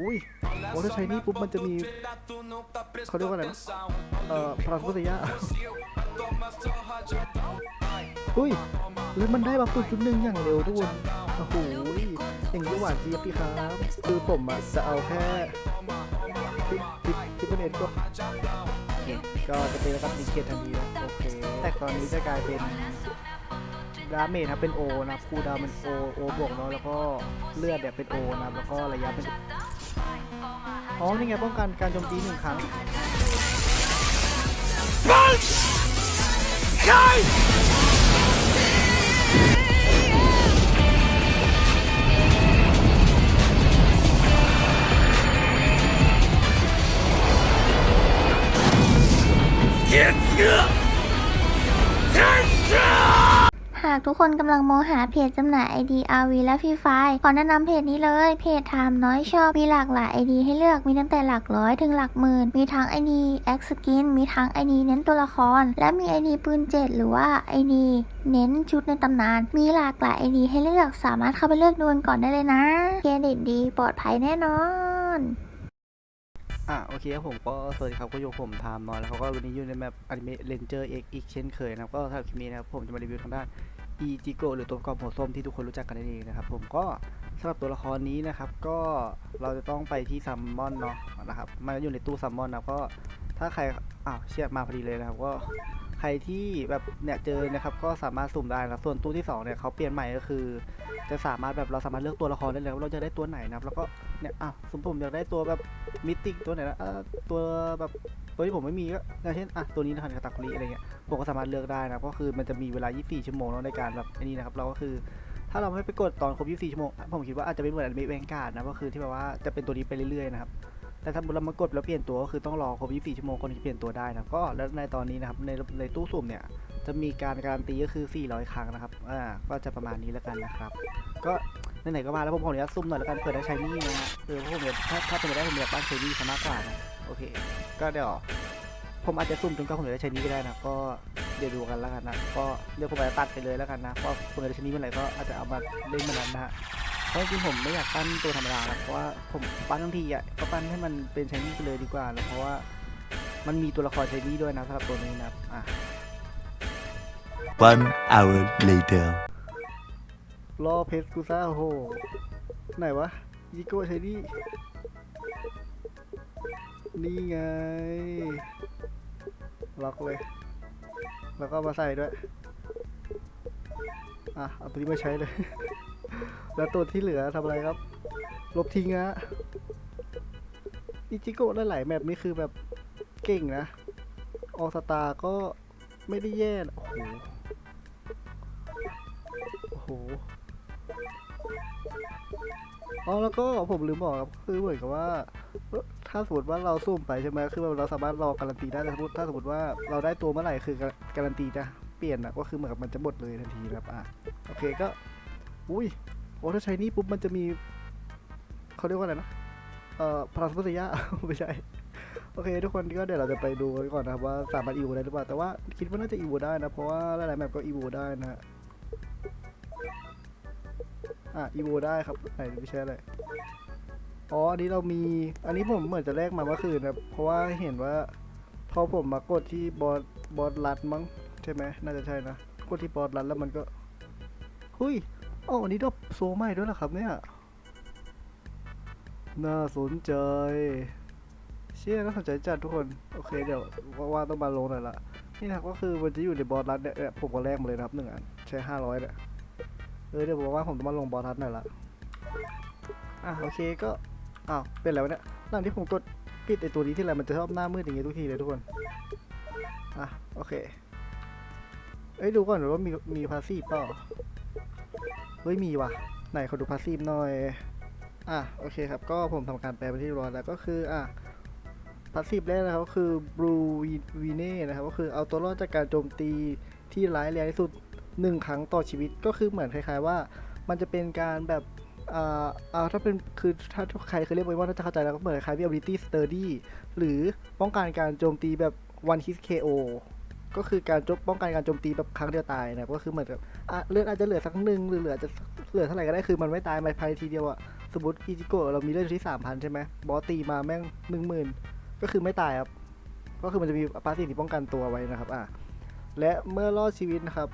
อุ้ยโอ้ถ้าใช้นี่ปุ๊บมันจะมีเขาเรียกว่าอะไรนะเอ่อพลังพุทธยะอุ้ยแล้วมันได้บัฟจุดหนึ่งอย่างเร็วทุกคนโอ้โหอย่างนี้หวานเจี๊ยบพี่ครับคือผมอะจะเอาแค่ทิปทิปทิปเปอร์เน็ตก็ก็จะเป็นระดับดีเคทันทีนะโอเคแต่ตอนนี้จะกลายเป็นดาเมจครับเป็นโอนะคูดาวเป็นโอโอบวกเนาะแล้วก็เลือดเนี่ยเป็นโอนะแล้วก็ระยะเป็น อ๋อ นี่ไงป้องกันการโจมตีหนึ่งครั้งหากทุกคนกำลังมองหาเพจจำหน่าย ID RV และ Free Fire ขอแนะนำเพจนี้เลย เพจไทม์น้อยชอบมีหลากหลาย ID ให้เลือกมีตั้งแต่หลักร้อยถึงหลักหมื่น มีทั้ง ID X Skin มีทั้ง ID เน้นตัวละคร และมี ID ปืนเจ็ดหรือว่า ID เน้นชุดในตำนาน มีหลากหลาย ID ให้เลือกสามารถเข้าไปเลือกดูก่อนได้เลยนะเครดิตดีปลอดภัยแน่นอนอะโอเคครับผมก็สวัสดีครับก็อยู่กับผมไทม์นอยแล้วเขาก็วันนี้อยู่ในแมปอนิเมะเลนเจอร์เอ็กอีกเช่นเคยนะครับก็สำหรับคลิปนี้นะครับผมจะมารีวิวทางด้าน อีจิโกหรือตัวประกอบหัวส้มที่ทุกคนรู้จักกันนั่นเองนะครับ ผมก็สำหรับตัวละครนี้นะครับ ก็เราจะต้องไปที่ซัมมอนเนาะนะครับมันอยู่ในตู้ซัมมอนนะก็ถ้าใครอ้าวเชียมาพอดีเลยนะครับ ก็ใครที่แบบเนี่ยเจอนะครับ ก็สามารถสุ่มได้นะส่วนตู้ที่สองเนี่ยเขาเปลี่ยนใหม่ก็คือ จะสามารถแบบเราสามารถเลือกตัวละครได้เลยว่าเราจะได้ตัวไหนนะครับ แล้วก็ เนี่ยอะสมมติผมอยากได้ตัวแบบมิติกตัวไหนนะอะตัวแบบตัวที่ผมไม่มีก็อย่างเช่นอะตัวนี้นะครับกาตาคุริอะไรเงี้ยผมก็สามารถเลือกได้นะก็คือมันจะมีเวลา 24 ชั่วโมงเนาะในการแบบอ้นี่นะครับเราก็คือถ้าเราไม่ไปกดตอนครบ 24 ชั่วโมง ผมคิดว่าอาจจะเป็นเหมือนอนิเมะแวนการ์ดนะ ก็คือที่แบบว่าจะเป็นตัวนี้ไปเรื่อยๆนะครับ แต่ถ้าเรามากดแล้วเปลี่ยนตัวก็คือต้องรอครบ 24 ชั่วโมงคนที่เปลี่ยนตัวได้นะ ก็แล้วในตอนนี้นะครับ ในในตู้สุ่มเนี่ย จะมีการการันตีก็คือ 400 ครั้งนะครับ อ่า ก็จะประมาณนี้แล้วกันนะครับ ก็ ไหนๆก็มาแล้วผมขออนุญาตซุ่มหน่อยแล้วกันเปิดได้ใช้นี่นะฮะคือผมอยากถ้าถ้าเป็นไปได้ผมอยากบ้านใช้นี่ซะมากกว่านะโอเค ก็เดี๋ยวผมอาจจะซุ่มจนกว่าผมจะได้ใช้นี่ก็ได้นะก็เดี๋ยวดูกันแล้วกันนะก็เดี๋ยวผมอาจจะตัดไปเลยแล้วกันนะเพราะผมจะได้ใช้นี่เมื่อไหร่ก็อาจจะเอามาเล่นมื่อนั้นนะฮะเพราะจริงๆผมไม่อยากปั้นตัวธรรมดานะเพราะว่าผมปั้นทั้งทีอะก็ปั้นให้มันเป็นใช้นี่ไปเลยดีกว่านะเพราะว่ามันมีตัวละครใช้นี่ด้วยนะสำหรับตัวนี้นะอะ One hour later. รอเพชรกูซ่าโห ไหนวะยิโก้ใช้นี่นี่ไง ล็อกเลย แล้วก็มาใส่ด้วย อะ เอาตัวนี้มาใช้เลย แล้วตัวที่เหลือทำอะไรครับ ลบทิ้งอะอิจิโกะหลายๆแมปนี่คือแบบเก่งนะ ออสตาก็ไม่ได้แย่ โอ้โห โอ้โห อ๋อแล้วก็ผมลืมบอกครับคือเหมือนกับว่า ถ้าสมมติว่าเราซุ่มไปใช่ไหมคือเราสามารถรอการันตีได้แต่สมมติถ้าสมมติว่าเราได้ตัวเมื่อไหร่คือการันตีจะเปลี่ยนนะก็คือเหมือนกับมันจะหมดเลยทันทีครับอะโอเคก็ อุ้ยโอ้ถ้าใช้นี่ปุ๊บมันจะมีเขาเรียกว่าอะไรนะเอ่อพลังพุทธยะไม่ใช่โอเค ทุกคนก็เดี๋ยวเราจะไปดูกันก่อนนะครับว่าสามารถอีโวได้หรือเปล่าแต่ว่าคิดว่าน่าจะอีโวได้นะเพราะว่าหลายๆแมปก็อีโวได้นะฮะ อะอีโวได้ครับไหนไม่ใช่อะไรอ๋ออันนี้เรามีอันนี้ผมเหมือนจะแลกมาเมื่อคืนนะเพราะว่าเห็นว่าพอผมมากดที่บอสบอสรัดมั้งใช่ไหมน่าจะใช่นะกดที่บอสรัดแล้วมันก็หุยอ๋ออันนี้ดรอปโซใหม่ด้วยเหรอครับเนี่ยน่าสนใจเชี่ยน่าสนใจจัดทุกคนโอเคเดี๋ยวว่าต้องมาลงหน่อยละนี่นะก็คือมันจะอยู่ในบอสรัดเนี่ยเนี่ยผมก็แลกมาเลยนะครับหนึ่งอันใช้ห้าร้อยเนี่ย เออเดี๋ยวบอกว่าผมต้องมาลงบอทัศน์หน่อยละอะโอเคก็อ้าวเป็นอะไรวะเนี่ยหลังที่ผมกดปิดไอตัวนี้ที่ไรมันจะชอบหน้ามืดอย่างงี้ทุกทีเลยทุกคนอะโอเคเอ้ยดูก่อนหรือว่ามีมีพาสซีฟเปล่าเฮ้ยมีว่ะไหนขอดูพาสซีฟหน่อยอะโอเคครับก็ผมทำการแปลไปที่ร้อยแล้วก็คืออะพาสซีฟแรกนะครับก็คือ Blue v n e นะครับก็คือเอาตัวรอดจากการโจมตีที่ร้ายแรงที่สุด หนึ่งครั้งต่อชีวิตก็คือเหมือนคล้ายๆว่า มันจะเป็นการแบบอ่าอ่าถ้าเป็นคือถ้าใครเคยเรียกไว้ว่าน่าจะเข้าใจแล้วก็เหมือนคล้ายๆ ability sturdy หรือป้องกันการโจมตีแบบ one hit KO ก็คือการจมป้องกันการโจมตีแบบครั้งเดียวตายนะก็คือเหมือนกับเลือดอาจจะเหลือสักหนึ่งหรือเหลือจะเหลือเท่าไหร่ก็ได้คือมันไม่ตายภายในทีเดียวอะสมมติอีจิโกะเรามีเลือดอยู่ที่สามพันใช่ไหมบอสตีมาแม่งหนึ่งหมื่นก็คือไม่ตายครับ ก็คือมันจะมีปาสิที่ป้องกันตัวไว้นะครับอะและเมื่อรอดชีวิตนะครับ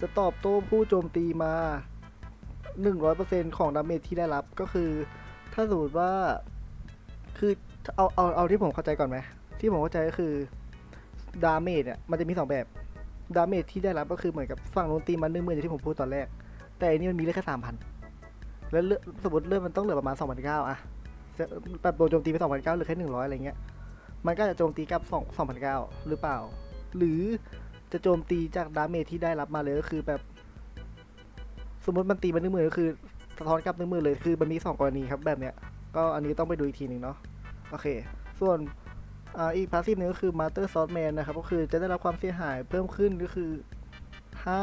จะตอบโต้ผู้โจมตีมา 100%ของดาเมจที่ได้รับก็คือ ถ้าสมมติว่าคือเอาเอาเอาที่ผมเข้าใจก่อนไหมที่ผมเข้าใจก็คือดาเมจเนี่ยมันจะมีสองแบบดาเมจที่ได้รับก็คือเหมือนกับฝั่งโน้นตีมันหนึ่งหมื่นอย่างที่ผมพูดตอนแรก แต่อันนี้มันมีเลือแค่สามพันแล้วเลือสมมติเลือดมันต้องเหลือประมาณสองพันเก้าอะแบบโดนโจมตีไปสองพันเก้าหรือแค่หนึ่งร้อยอะไรเงี้ยมันก็จะโจมตีกับสองสองพันเก้าหรือเปล่า หรือ จะโจมตีจากดาเมจที่ได้รับมาเลยก็คือแบบ สมมติมันตีมาหนึ่งหมื่นก็คือสะท้อนกลับหนึ่งมื่นเลยคือมันมีสองกรณีครับแบบเนี้ยก็อันนี้ต้องไปดูอีกทีหนึ่งเนาะโอเค ส่วนอ,อีกพาสซีฟนึงก็คือ Master Swordman นะครับ ก็คือจะได้รับความเสียหายเพิ่มขึ้นก็คือ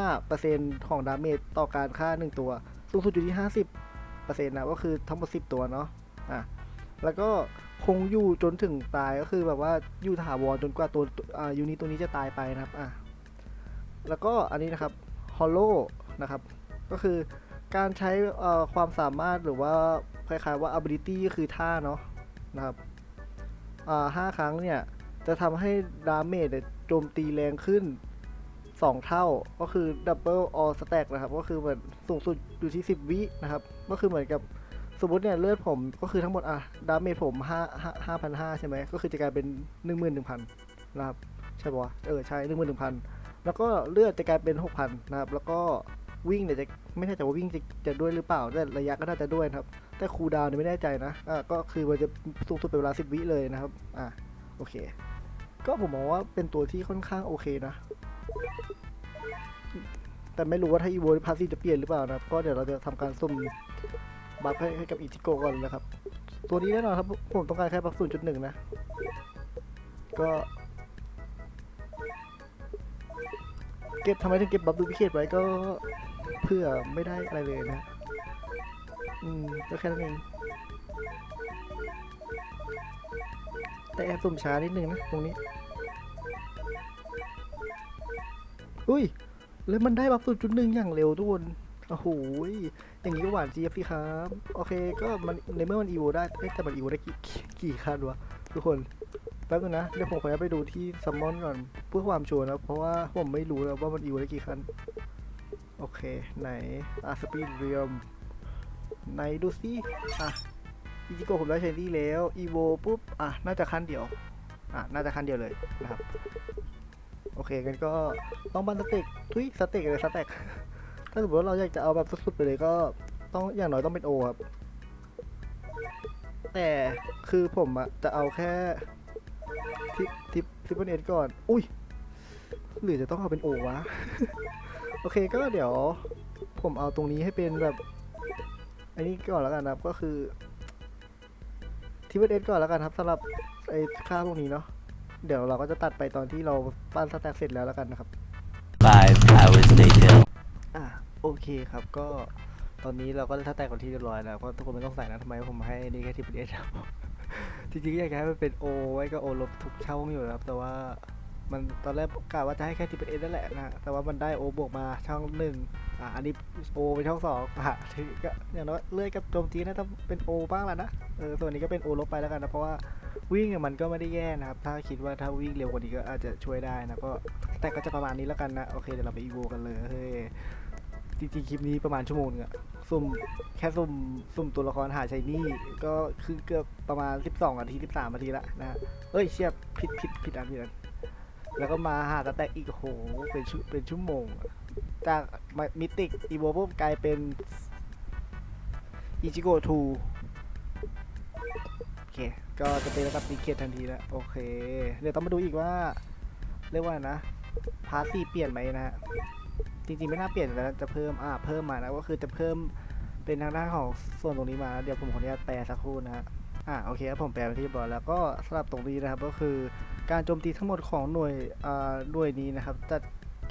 5%ของดาเมจต่อการฆ่า 1 ตัว สูงสุดอยู่ที่ 50%นะก็คือทั้งหมด 10 ตัวเนาะอะแล้วก็คงอยู่จนถึงตายก็คือแบบว่าอยู่ถาวรจนกว่าตัวอ่ายูนิตตัวนี้จะตายไปนะครับอะ แล้วก็อันนี้นะครับ Hollow นะครับ ก็คือการใช้ความสามารถหรือว่าคล้ายๆว่า ability ก็คือท่าเนาะนะครับห้าครั้งเนี่ย จะทำให้ดาเมจโจมตีแรงขึ้น 2 เท่าก็คือ double all stack นะครับ ก็คือเหมือนสูงสุดอยู่ที่ 10 วินะครับ ก็คือเหมือนกับสมมติเนี่ยเลือดผมก็คือทั้งหมดอะดาเมจผม5 5 5,500 ใช่ไหมก็คือจะกลายเป็น 11,000 นะครับ ใช่ปะวะเออ ใช่ 11,000 แล้วก็เลือดจะกลายเป็น 6,000 นะครับ แล้วก็วิ่งเนี่ยจะไม่แน่ใจว่าวิ่งจะจะด้วยหรือเปล่าแต่ระยะก็น่าจะด้วยนะครับ แต่คูลดาวน์เนี่ยไม่แน่ใจนะอะก็คือมันจะสูงสุดเป็นเวลา 10 วิเลยนะครับ อะโอเค ก็ผมมองว่าเป็นตัวที่ค่อนข้างโอเคนะ แต่ไม่รู้ว่าถ้าอีโวพาซีจะเปลี่ยนหรือเปล่านะครับ ก็เดี๋ยวเราจะทำการสุ่มบัฟให้กับอิจิโกก่อนนะครับ ตัวนี้แน่นอนครับผมต้องการแค่บัฟ0.1นะ ก็ เก็บทำไมถึงเก็บบัฟดูพิเคทไว้ก็เพื่อไม่ได้อะไรเลยนะ อืมก็แค่นั้นเอง แต่แอบสุ่มช้านิดนึงนะ ตรงนี้ อุ้ย แล้วมันได้บัฟสุดจุดหนึ่งอย่างเร็วทุกคนโอ้โหอย่างนี้ก็หวานเจี๊ยบสิครับ โอเค ก็มันในเมื่อมันอีโวได้แต่มันอีโวได้กี่กี่กี่ขั้นวะทุกคน แป๊บนึงนะเดี๋ยวผมขอไปดูที่ซัมมอนก่อนเพื่อความชัวร์นะเพราะว่าผมไม่รู้นะว่ามันอีโวได้กี่ขั้นโอเค ไหนอาสปีดเรียมไหนดูสิอะอีจิโกะผมได้เชนดี้แล้วอีโวปุ๊บอะน่าจะขั้นเดียวอะน่าจะขั้นเดียวเลยนะครับ โอเคกันก็ต้องบันสเต็กทุยสเต็กเลยสเต็กถ้าสมมติว่าเราอยากจะเอาแบบสุดๆไปเลยก็ต้องอย่างน้อยต้องเป็นโอครับแต่คือผมอะจะเอาแค่ ทิปทิปทิปเปิลเอ็ก่อน อุ้ย หรือจะต้องเอาเป็นโอวะ โอเคก็เดี๋ยว ผมเอาตรงนี้ให้เป็นแบบ อันนี้ก่อนแล้วกันนะครับ ก็คือทิปเปิลเอ็ก่อนแล้วกันครับสำหรับไอ้ค่าพวกนี้เนาะ เดี๋ยวเราก็จะตัดไปตอนที่เราปั้นสแต็กเสร็จแล้วแล้วกันนะครับ Five hours later. อะโอเคครับก็ตอนนี้เราก็ได้สแต็กกันที่เรียบร้อยแล้ว ก็ทุกคนไม่ต้องใส่นะทำไมผมให้นี่แค่ที่เป็นเอสครับ จริงๆอยากจะให้มันเป็นโอไว้ก็โอลบทุกช่องอยู่นะครับ แต่ว่ามันตอนแรกกะว่าจะให้แค่ที่เป็นเอนั่นแหละนะแต่ว่ามันได้โอบวกมาช่องหนึ่งอะอันนี้โอไปช่องสองอะที่ก็อย่างน้อยเลื่อยกับโจมตีน่าจะเป็นโอบ้างแหละนะเออส่วนนี้ก็เป็นโอลบไปแล้วกันนะเพราะว่าวิ่งอะมันก็ไม่ได้แย่นะครับ ถ้าคิดว่าถ้าวิ่งเร็วกว่านี้ก็อาจจะช่วยได้นะก็แต่ก็จะประมาณนี้แล้วกันนะโอเคเดี๋ยวเราไปอีโวกันเลยเฮ้ย จริงๆ คลิปนี้ประมาณชั่วโมงนึงอะสุ่มแค่สุ่มสุ่มตัวละครหาชัยนี่ก็คือเกือบประมาณ 12นาที13นาทีละนะฮะเอ้ยเชียบผิดผิดผิดอันผิดอันแล้วก็มาหาตะแตกอีกโหเป็นชั่วเป็นชั่วโมงอะจากมิติกอีโวปุ๊บกลายเป็นอิจิโกทูโอเค ก็จะเป็นระดับดีเคททันทีแล้ว โอเค เดี๋ยวต้องมาดูอีกว่า เรียกว่านะ พาร์ซีเปลี่ยนไหมนะฮะ จริงๆไม่น่าเปลี่ยนแล้วจะเพิ่มอ่าเพิ่มมานะก็คือจะเพิ่มเป็นทางด้านของส่วนตรงนี้มาเดี๋ยวผมขออนุญาตแปลสักครู่นะฮะอ่าโอเคครับผมแปลไปที่เรียบร้อยแล้วก็สำหรับตรงนี้นะครับก็คือการโจมตีทั้งหมดของหน่วยอ่าหน่วยนี้นะครับจัด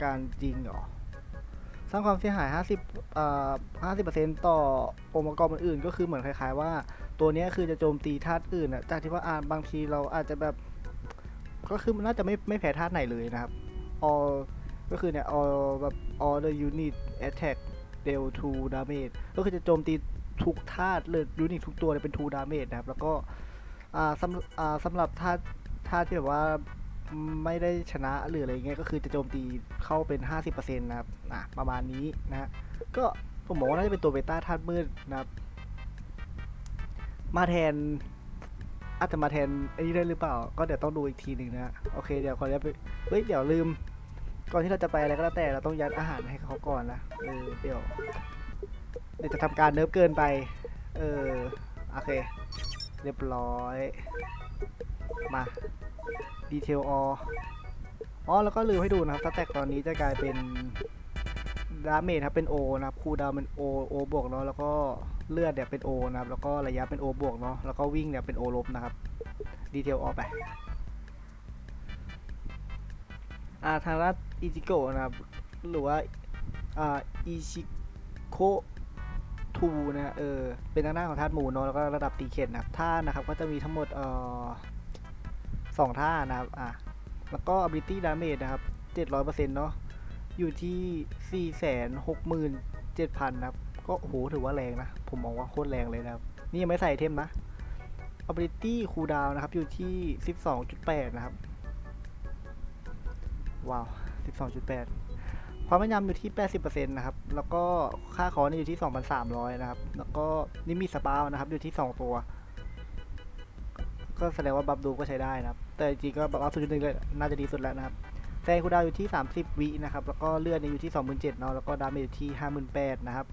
การจริงเหรอสร้างความเสียหาย 50อ่า50%ต่อองค์ประกอบอื่นๆก็คือเหมือนคล้าย ๆ ว่า ตัวนี้คือจะโจมตีธาตุอื่นอะจากที่ว่าอ่านบางทีเราอาจจะแบบ ก็คือมันน่าจะไม่ไม่แพ้ธาตุไหนเลยนะครับ all ก็คือเนี่ย all แบบ all the unit attack deal to damage ก็คือจะโจมตีทุกธาตุเลยยูนิคทุกตัวเลยเป็นทูดาเมจนะครับ แล้วก็อ่าสำอ่าสำหรับธาตุธาตุที่แบบว่าไม่ได้ชนะหรืออะไรเงี้ยก็คือจะโจมตีเข้าเป็น 50%นะครับอะประมาณนี้นะ ก็ผมบอกว่าน่าจะเป็นตัวเบต้าธาตุมืดนะครับ มาแทนอาจจะมาแทนไอ้นี่ได้หรือเปล่า ก็เดี๋ยวต้องดูอีกทีหนึ่งนะฮะโอเค เดี๋ยวขออนุญาตไป เฮ้ย เดี๋ยวลืม ก่อนที่เราจะไปอะไรก็แล้วแต่เราต้องยัดอาหารให้เขาก่อนนะเออเดี๋ยวเดี๋ยวจะทำการเนิร์ฟเกินไป เออโอเค เรียบร้อย มาดีเทลออ๋อแล้วก็ลืมให้ดูนะครับสแต็กตอนนี้จะกลายเป็นดาเมจครับเป็น O นะครับคูดาวเป็น O O บวกเนาะแล้วก็เลือดเนี่ยเป็น O นะครับแล้วก็ระยะเป็น O บวกเนาะแล้วก็วิ่งเนี่ยเป็น O ลบนะครับดีเทลออไป อ่าทางด้านอิจิโกะนะครับ หรือว่าอ่าอิชิโคทูนะเออเป็นทางด้านของธาตุหมูเนาะแล้วก็ระดับตีเข็ดนะท่านะครับก็จะมีทั้งหมดเอ่อสองท่านะครับอะแล้วก็ ability damage นะครับ 700%เนาะอยู่ที่ 467,000นะครับ ก็โหถือว่าแรงนะ ผมมองว่าโคตรแรงเลยนะครับ นี่ยังไม่ใส่เทมนะ ability cooldown นะครับ อยู่ที่ 12.8 นะครับ ว้าว 12.8 ความแม่นยำอยู่ที่ 80%นะครับ แล้วก็ค่าคอนี่อยู่ที่ 2,300 นะครับ แล้วก็นี่มีสปาวนะครับ อยู่ที่ 2 ตัว ก็แสดงว่าบัฟดูก็ใช้ได้นะครับ แต่จริงๆก็บัฟสุดหนึ่งเลยน่าจะดีสุดแล้วนะครับแซงคูดาวอยู่ที่ 30 วินะครับ แล้วก็เลือดเนี่ยอยู่ที่ 27,000เนาะ แล้วก็ดาเมจอยู่ที่ 58,000 นะครับ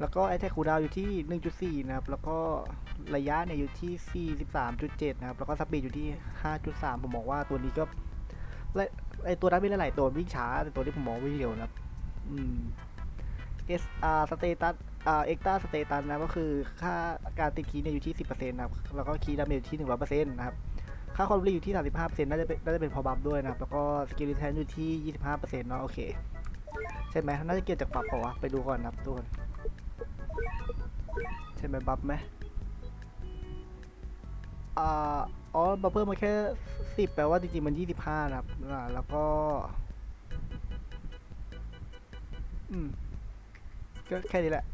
แล้วก็ไอแท็กคูดาวอยู่ที่ 1.4 นะครับ แล้วก็ระยะเนี่ยอยู่ที่ 43.7 นะครับ แล้วก็สปีดอยู่ที่ 5.3 ผมบอกว่าตัวนี้ก็และ ไอตัวนั้นมีหลายๆตัววิ่งช้าแต่ตัวนี้ผมมองวิ่งเร็วนะครับ อืม S R status อ่า extra status นะก็คือค่าการติดคีย์เนี่ยอยู่ที่ 10%นะครับแล้วก็คีย์ดาเมจอยู่ที่ 100%นะครับค่าความรีอยู่ที่ 35%น่าจะเป็นน่าจะเป็นพอบัฟด้วยนะครับ แล้วก็สกิลแทนอยู่ที่ 25%เนาะโอเค ใช่ไหมน่าจะเกี่ยวจากบัฟเปล่าวะไปดูก่อนนะครับทุกคนใช่ไหมบัฟไหมอ่า อ๋อบัฟเพิ่มมาแค่10แปลว่าจริงๆมัน25นะครับแล้วก็ อืมก็แค่นี้แหละ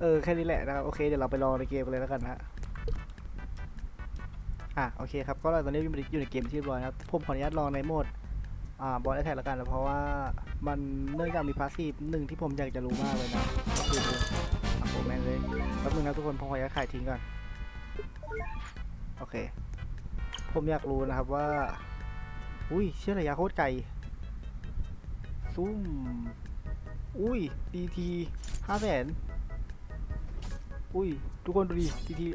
เออ แค่นี้แหละนะครับ โอเค เดี๋ยวเราไปลองในเกมกันเลยแล้วกันนะฮะ อะ โอเคครับ ก็ตอนนี้อยู่ในอยู่ในเกมที่เรียบร้อยนะครับ ผมขออนุญาตลองในโหมด อ่า บอลแอทแทกแล้วกันนะเพราะว่ามันเนื่องจากมีพาสซีฟหนึ่งที่ผมอยากจะรู้มากเลยนะก็คืออะโอ้แมนเลย แป๊บนึงนะทุกคน ผมขออนุญาตขายทิ้งก่อน โอเค ผมอยากรู้นะครับว่า อุ้ยเชื่อระยะโคตรไกลซุ่ม อุ้ยดีทีห้าแสนอุ้ย ทุกคนดูดิดีที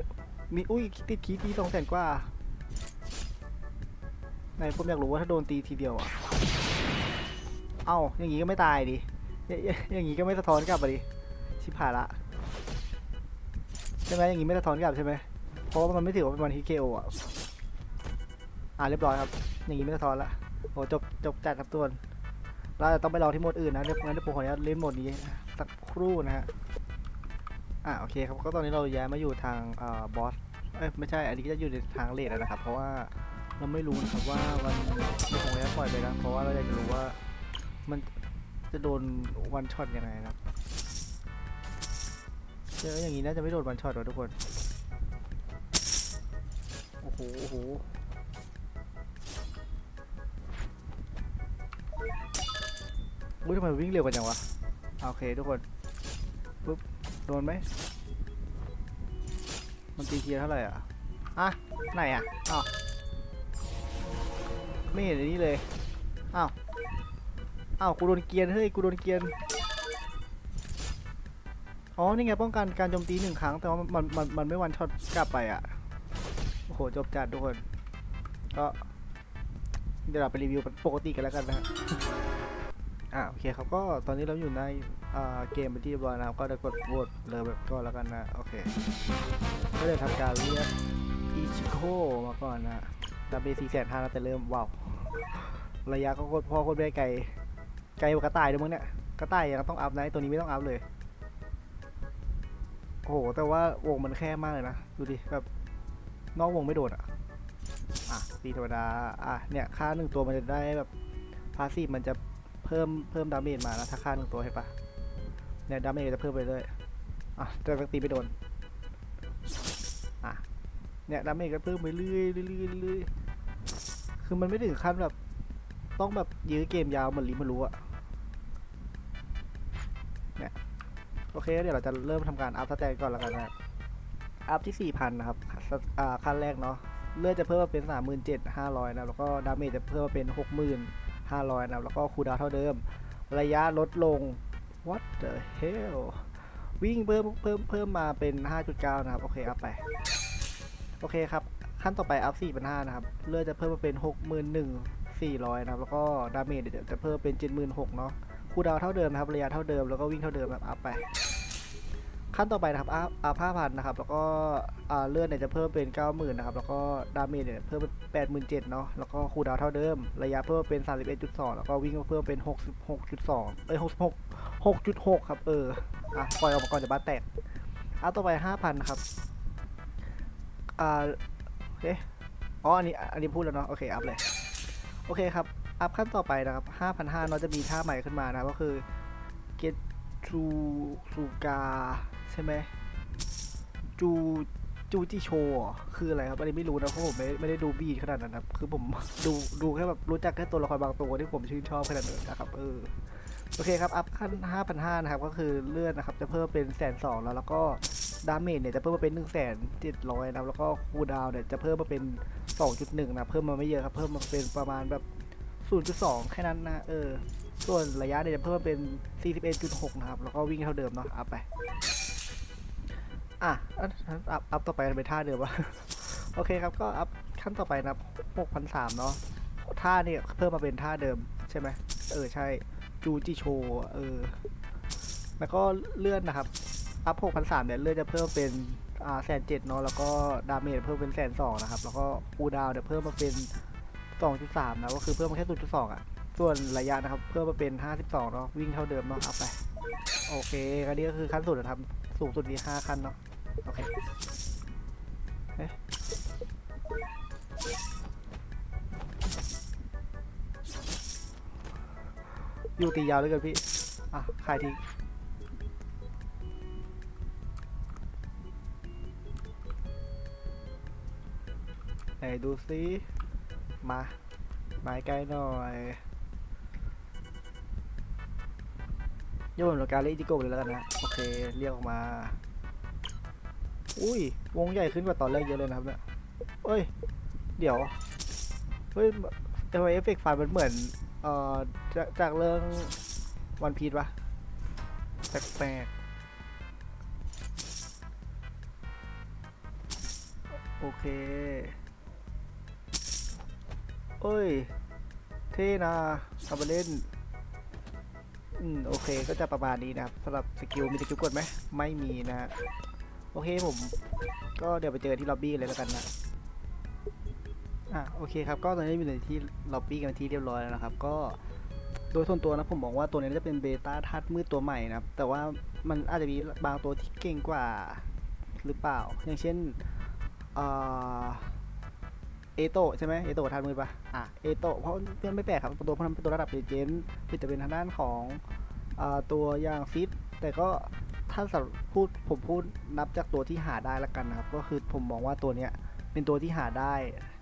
มีอุ้ยติดคีตีสองแสนกว่าไหนผมอยากรู้ว่าถ้าโดนตีทีเดียวอะ เอ้า อย่างงี้ก็ไม่ตายดิอยาอย่าอย่างงี้ก็ไม่สะท้อนกลับมาดิ ชิบหายละ ใช่ไหมอย่างงี้ไม่สะท้อนกลับใช่ไหมเพราะว่ามันไม่ถือว่าเป็นวันฮิเคโออะ อ่าเรียบร้อยครับอย่างงี้ไม่สะท้อนละโอ้จบจบจัดครับทุกคนเราจะต้องไปลองที่โหมดอื่นนะเดี๋ยวงั้นเดี๋ยวผมขออนุญาตเล่นโหมดนี้สักครู่นะฮะอ่าโอเคครับก็ตอนนี้เราย้ายมาอยู่ทางเอ่อบอสเอ้ยไม่ใช่อันนี้ก็จะอยู่ในทางเลดแล้วนะครับ เพราะว่าเราไม่รู้นะครับว่ามันไม่คงจะปล่อยไปนะเพราะว่าเราอยากจะรู้ว่ามันจะโดนวันช็อตยังไงนะครับเจออย่างนี้น่าจะไม่โดนวันช็อตหรอกทุกคนโอ้โหโอ้โห อุ้ยทำไมวิ่งเร็วกันจังวะอะโอเคทุกคนปุ๊บโดนไหมมันตีเทียร์เท่าไหร่อะอะไหนอะอ้าวไม่เห็นอันนี้เลยอ้าวอ้าวกูโดนเกียร์เฮ้ยกูโดนเกียร์อ๋อนี่ไงป้องกันการโจมตีหนึ่งครั้งแต่ว่ามันมันมันไม่วันช็อตกลับไปอะโอ้โหจบจัดทุกคนก็เดี๋ยวเราไปรีวิวปกติกันแล้วกันนะ อ่าโอเคครับก็ตอนนี้เราอยู่ในเกมเป็นที่บอยนะครับ ก็จะกดโหวตเลยแบบก็แล้วกันนะ โอเค ก็เลยทำการเรียกอิชิโกมาก่อนนะดาเบสี่แสนห้าแต่เริ่มว้าวระยะก็โคตรพ่อโคตรได้ไกลไกลกว่ากระต่ายด้วยมึงเนี่ยกระต่ายยังต้องอัพนะตัวนี้ไม่ต้องอัพเลยโอ้โหแต่ว่าวงมันแคบมากเลยนะดูดิแบบนอกวงไม่โดดอะอะตีธรรมดาอะเนี่ยค่าหนึ่งตัวมันจะได้แบบพาสซีฟมันจะ เพิ่มเพิ่มดาเมจมานะถ้าฆ่าหนึ่งตัวเห็นปะเนี่ยดาเมจจะเพิ่มไปเรื่อยอะแต่ตีไม่โดนอะเนี่ยดาเมจก็เพิ่มไปเรื่อยเรื่อยเรื่อยคือมันไม่ถึงขั้นแบบต้องแบบยื้อเกมยาวเหมือนลิมารู้อะเนี่ยโอเคเดี๋ยวเราจะเริ่มทำการอัพสแตนก่อนแล้วกันนะอัพที่ 4,000 นะครับอ่าขั้นแรกเนาะเลือดจะเพิ่มมาเป็น 37,500 นะครับแล้วก็ดาเมจจะเพิ่มมาเป็น 500นะครับแล้วก็คูลดาวเท่าเดิม ระยะลดลง what the hell วิ่งเพิ่มเพิ่มเพิ่มมาเป็น 5.9 นะครับ โอเค อัพไป โอเคครับ ขั้นต่อไปอัพ4เป็น5นะครับ เลือดจะเพิ่มมาเป็น 61,400 นะครับ แล้วก็ดาเมจเดี๋ยวจะเพิ่มเป็น 76,000เนาะคูลดาวเท่าเดิมนะครับ ระยะเท่าเดิม แล้วก็วิ่งเท่าเดิมนะครับอัพไป ขั้นต่อไปนะครับอัพอัพ5,000นะครับ แล้วก็เลือดเนี่ยจะเพิ่มเป็น 90,000นะครับ แล้วก็ดาเมจเนี่ยเพิ่มเป็น87,000เนาะ แล้วก็คูลดาวเท่าเดิม ระยะเพิ่มเป็น 31.2 แล้วก็วิ่งเพิ่มเป็น 66.2 เอ้ย 66 6.6 ครับ เออ อะ ปล่อยออกมาก่อนจะบ้าแตกอัพต่อไป 5,000นครับ อ่าเอ๊ะอ๋อ อันนี้ อันนี้พูดแล้วเนาะ โอเค อัพเลย โอเคครับ อัพขั้นต่อไปนะครับ 5,500เนาะจะมีท่าใหม่ขึ้นมานะครับก็คือ get to ซูกา ใช่ไหมจูจูจิโชว์คืออะไรครับอันนี้ไม่รู้นะเพราะผมไม่ไม่ได้ดูบีดขนาดนั้นนะครับคือผมดูดูแค่แบบรู้จักแค่ตัวละครบางตัวที่ผมชื่นชอบแค่นั้นเองนะครับเออโอเคครับอัพขั้น5,500นะครับก็คือเลือดนะครับจะเพิ่มเป็นแสนสองแล้วแล้วก็ดาเมจเนี่ยจะเพิ่มมาเป็น1 7 0 0 0นะครับแล้วก็คูลดาวเนี่ยจะเพิ่มมาเป็น 2.1นะเพิ่มมาไม่เยอะครับเพิ่มมาเป็นประมาณแบบ 0.2 แค่นั้นนะเออส่วนระยะเนี่ยจะเพิ่มเป็น 41.6 นะครับ แล้วก็วิ่งเท่าเดิมเนาะอัพไป อะอันอัพอัพต่อไปเป็นท่าเดิมวะโอเคครับก็อัพขั้นต่อไปนะครับ6,300เนาะท่าเนี่ยเพิ่มมาเป็นท่าเดิมใช่ไหมเออใช่จูจิโชเออแล้วก็เลื่อนนะครับอัพ6,300เนี่ยเลื่อนจะเพิ่มเป็นอ่าแสนเจ็ดเนาะแล้วก็ดาเมจเพิ่มเป็นแสนสองนะครับ แล้วก็คูดาวเนี่ยเพิ่มมาเป็น2.3นะก็คือเพิ่มมาแค่0.2อะส่วนระยะนะครับ เพิ่มมาเป็น 52 เนาะวิ่งเท่าเดิมเนาะอัพไป โอเคอันนี้ก็คือขั้นสุดนะครับ สูงสุดมี5ขั้นเนาะ โอเคอยู่ตียาวเลยกันพี่ อะขายทิ้งไหนดูซิมาไม้ใกล้หน่อยโยนกับการเล่นจิโกะเลยแล้วกันนะ โอเค เรียกออกมา อุ้ย วงใหญ่ขึ้นกว่าตอนแรกเยอะเลยนะครับเนี่ยเอ้ย เดี๋ยว เฮ้ยทำไมเอฟเฟกต์ไฟล์มันเหมือน เอ่อ จากจากเรื่องวันพี e ปะแปลกๆ โอเค เอ้ย เท่นะทำมาเล่น อืม โอเค ก็จะประมาณนี้นะครับสำหรับสกิล มีสกิลกดไหม ไม่มีนะฮะ โอเคผม ก็เดี๋ยวไปเจอกันที่ล็อบบี้เลยแล้วกันนะอะโอเคครับก็ตอนนี้อยู่ในที่ล็อบบี้กันที่เรียบร้อยแล้วนะครับ ก็โดยส่วนตัวนะผมมองว่าตัวนี้จะเป็นเบต้าทัดมืดตัวใหม่นะครับแต่ว่ามันอาจจะมีบางตัวที่เก่งกว่าหรือเปล่า อย่างเช่นเอโตใช่ไหมเอโตะทัดมือปะอะเอโตเพราะเพื่อนไม่แปลกครับตัวเพวกนั้นเป็นตัวระดับเลเจนด์จะเป็นทางด้านของอตัวอย่างฟิตแต่ก็ ถ้าสำหรับพูดผมพูดนับจากตัวที่หาได้ละกันนะครับ ก็คือผมมองว่าตัวเนี้ยเป็นตัวที่หาได้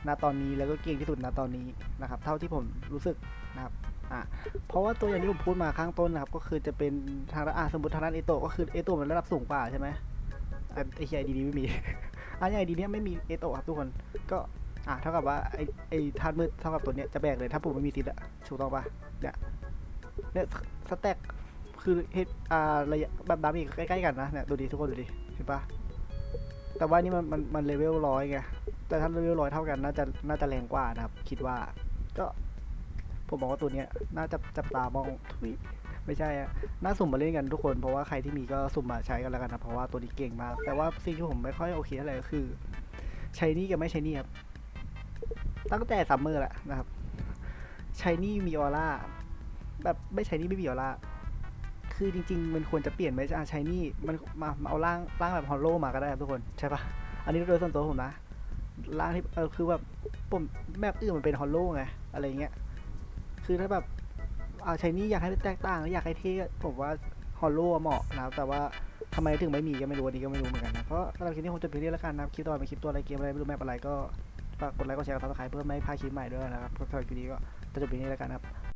ณตอนนี้แล้วก็เก่งที่สุดณตอนนี้นะครับ เท่าที่ผมรู้สึกนะครับอะเพราะว่าตัวอย่างที่ผมพูดมาข้างต้นนะครับ ก็คือจะเป็นทางด้านอะสมมติทางด้านเอโตะก็คือเอโตะมันระดับสูงกว่าใช่ไหมไอไอเฮียไอดีนี้ไม่มีอันไอดีเนี้ยไม่มีเอโตะครับทุกคนก็อะเท่ากับว่าไอไอธาตุมืดเท่ากับตัวเนี้ยจะแบกเลยถ้าผมไม่มีติดอะถูกต้องปะเนี่ยเนี่ยสแต็ก คือเฮดอ่าระยะแบบดามีใกล้ๆกันนะเนี่ยดูดิทุกคนดูดิเห็นปะแต่ว่านี่มันมันมันเลเวลร้อยไงแต่ถ้าเลเวลร้อยเท่ากันน่าจะน่าจะแรงกว่านะครับ คิดว่า ก็ผมบอกว่าตัวเนี้ยน่าจะจับตามองทุยไม่ใช่อะน่าสุ่มมาเล่นกันทุกคน เพราะว่าใครที่มีก็สุ่มมาใช้กันแล้วกันนะ เพราะว่าตัวนี้เก่งมาก แต่ว่าสิ่งที่ผมไม่ค่อยโอเคเท่าไหร่ก็คือ ใช้นี่กับไม่ใช้นี่ครับ ตั้งแต่ซัมเมอร์แหละนะครับ ใช้นี่มีออร่า แบบไม่ใช้นี่ไม่มีออร่า คือจริงๆ มันควรจะเปลี่ยนไหมจะใช้นี่มันมามาเอาร่างร่างแบบฮอลโลมาก็ได้ครับทุกคน ใช่ปะอันนี้โดยส่วนตัวผมนะร่างที่เออคือแบบผมแบบอื่นมันเป็นฮอลโลไงอะไรเงี้ยคือถ้าแบบเอาใช้นี่อยากให้แตกต่างอยากให้เท่ผมว่าฮอลโลเหมาะนะแต่ว่าทำไมถึงไม่มีก็ไม่รู้อันนี้ก็ไม่รู้เหมือนกันนะเพราะสำหรับคลิปนี้ผมจบเพียงเท่านี้แล้วกันนะครับคลิปต่อไปคลิปตัวอะไรเกมอะไรไม่รู้แมปอะไรก็ฝากกดไลค์กดแชร์กดซับสไครต์เพื่อไม่ให้พลาดคลิปใหม่ด้วยนะครับสำหรับคลิปนี้ก็จะจบเพียงนี้แล้วกันนะครับ